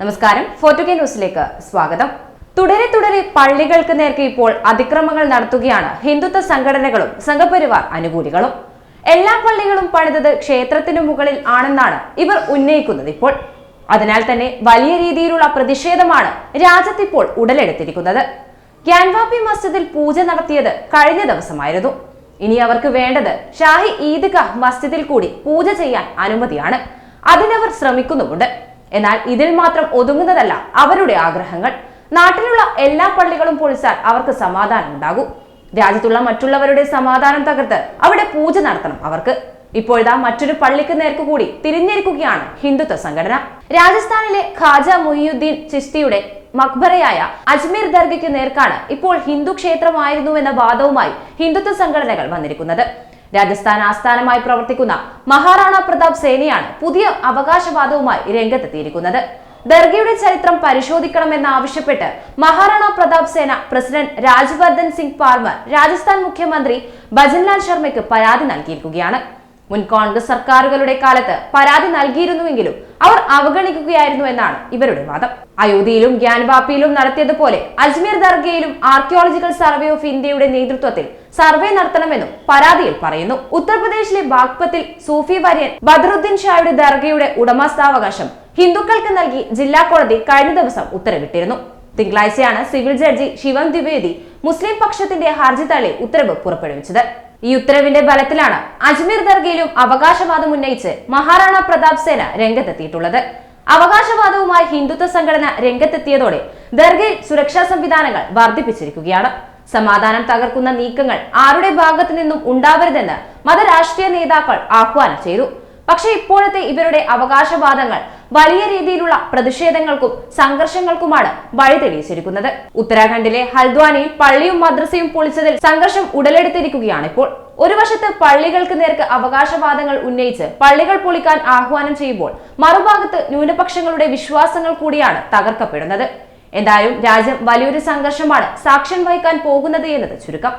നമസ്കാരം. ഫോർട്ടുകെ ന്യൂസിലേക്ക് സ്വാഗതം. തുടരെ തുടരെ പള്ളികൾക്ക് നേർക്ക് ഇപ്പോൾ അതിക്രമങ്ങൾ നടത്തുകയാണ്. ഹിന്ദുത്വ സംഘടനകളും സംഘപരിവാർ അനുകൂലികളും. എല്ലാ പള്ളികളും പണിതത് ക്ഷേത്രത്തിനു മുകളിൽ ആണെന്നാണ് ഇവർ ഉന്നയിക്കുന്നത് ഇപ്പോൾ. അതിനാൽ തന്നെ വലിയ രീതിയിലുള്ള പ്രതിഷേധമാണ് രാജ്യത്തിപ്പോൾ ഉടലെടുത്തിരിക്കുന്നത്. ഗ്യാൻവാപ്പി മസ്ജിദിൽ പൂജ നടത്തിയത് കഴിഞ്ഞ ദിവസമായിരുന്നു. ഇനി അവർക്ക് വേണ്ടത് ഷാഹി ഈദ്ഗാഹ് മസ്ജിദിൽ കൂടി പൂജ ചെയ്യാൻ അനുമതിയാണ്. അതിനവർ ശ്രമിക്കുന്നുമുണ്ട്. എന്നാൽ ഇതിൽ മാത്രം ഒതുങ്ങുന്നതല്ല അവരുടെ ആഗ്രഹങ്ങൾ. നാട്ടിലുള്ള എല്ലാ പള്ളികളും പൊളിച്ചാൽ അവർക്ക് സമാധാനം ഉണ്ടാകും. രാജ്യത്തുള്ള മറ്റുള്ളവരുടെ സമാധാനം തകർത്ത് അവിടെ പൂജ നടത്തണം അവർക്ക്. ഇപ്പോഴിതാ മറ്റൊരു പള്ളിക്ക് നേർക്ക് കൂടി തിരിഞ്ഞിരിക്കുകയാണ് ഹിന്ദുത്വ സംഘടന. രാജസ്ഥാനിലെ ഖാജ മുഹിയുദ്ദീൻ ചിസ്തിയുടെ മക്ബറയായ അജ്മീർ ദർഗയ്ക്ക് നേർക്കാണ് ഇപ്പോൾ ഹിന്ദു ക്ഷേത്രമായിരുന്നുവെന്ന വാദവുമായി ഹിന്ദുത്വ സംഘടനകൾ വന്നിരിക്കുന്നത്. രാജസ്ഥാൻ ആസ്ഥാനമായി പ്രവർത്തിക്കുന്ന മഹാറാണ പ്രതാപ് സേനയാണ് പുതിയ അവകാശവാദവുമായി രംഗത്തെത്തിയിരിക്കുന്നത്. ദർഗയുടെ ചരിത്രം പരിശോധിക്കണമെന്നാവശ്യപ്പെട്ട് മഹാറാണ പ്രതാപ് സേന പ്രസിഡന്റ് രാജ്വർദ്ധൻ സിംഗ് പാർമർ രാജസ്ഥാൻ മുഖ്യമന്ത്രി ഭജൻലാൽ ശർമ്മയ്ക്ക് പരാതി നൽകിയിരിക്കുകയാണ്. മുൻ കോൺഗ്രസ് സർക്കാരുകളുടെ കാലത്ത് പരാതി നൽകിയിരുന്നുവെങ്കിലും അവർ അവഗണിക്കുകയായിരുന്നു എന്നാണ് ഇവരുടെ വാദം. അയോധ്യയിലും ഗ്യാൻബാപ്പിയിലും നടത്തിയതുപോലെ അജ്മീർ ദർഗയിലും ആർക്കിയോളജിക്കൽ സർവേ ഓഫ് ഇന്ത്യയുടെ നേതൃത്വത്തിൽ സർവേ നടത്തണമെന്നും പരാതിയിൽ പറയുന്നു. ഉത്തർപ്രദേശിലെ ബാഗ്പത്തിൽ സൂഫി വര്യൻ ബദറുദ്ദീൻ ഷായുടെ ദർഗയുടെ ഉടമസ്ഥാവകാശം ഹിന്ദുക്കൾക്ക് നൽകി ജില്ലാ കോടതി കഴിഞ്ഞ ദിവസം ഉത്തരവിട്ടിരുന്നു. തിങ്കളാഴ്ചയാണ് സിവിൽ ജഡ്ജി ശിവം ദ്വിവേദി മുസ്ലിം പക്ഷത്തിന്റെ ഹർജി തള്ളി ഉത്തരവ് പുറപ്പെടുവിച്ചത്. ഈ ഉത്തരവിന്റെ ബലത്തിലാണ് അജ്മീർ ദർഗയിലും അവകാശവാദം ഉന്നയിച്ച് മഹാറാണ പ്രതാപ് സേന രംഗത്തെത്തിയിട്ടുള്ളത്. അവകാശവാദവുമായി ഹിന്ദുത്വ സംഘടന രംഗത്തെത്തിയതോടെ ദർഗയിൽ സുരക്ഷാ സംവിധാനങ്ങൾ വർദ്ധിപ്പിച്ചിരിക്കുകയാണ്. സമാധാനം തകർക്കുന്ന നീക്കങ്ങൾ ആരുടെ ഭാഗത്തു നിന്നും ഉണ്ടാവരുതെന്ന് മതരാഷ്ട്രീയ നേതാക്കൾ ആഹ്വാനം ചെയ്തു. പക്ഷേ ഇപ്പോഴത്തെ ഇവരുടെ അവകാശവാദങ്ങൾ വലിയ രീതിയിലുള്ള പ്രതിഷേധങ്ങൾക്കും സംഘർഷങ്ങൾക്കുമാണ് വഴി തെളിയിച്ചിരിക്കുന്നത്. ഉത്തരാഖണ്ഡിലെ ഹൽദ്വാനിയിൽ പള്ളിയും മദ്രസയും പൊളിച്ചതിൽ സംഘർഷം ഉടലെടുത്തിരിക്കുകയാണ് ഇപ്പോൾ. ഒരു വശത്ത് പള്ളികൾക്ക് നേർക്ക് അവകാശവാദങ്ങൾ ഉന്നയിച്ച് പള്ളികൾ പൊളിക്കാൻ ആഹ്വാനം ചെയ്യുമ്പോൾ മറുഭാഗത്ത് ന്യൂനപക്ഷങ്ങളുടെ വിശ്വാസങ്ങൾ കൂടിയാണ് തകർക്കപ്പെടുന്നത്. എന്തായാലും രാജ്യം വലിയൊരു സംഘർഷമാണ് സാക്ഷ്യം വഹിക്കാൻ പോകുന്നത് എന്നത് ചുരുക്കം.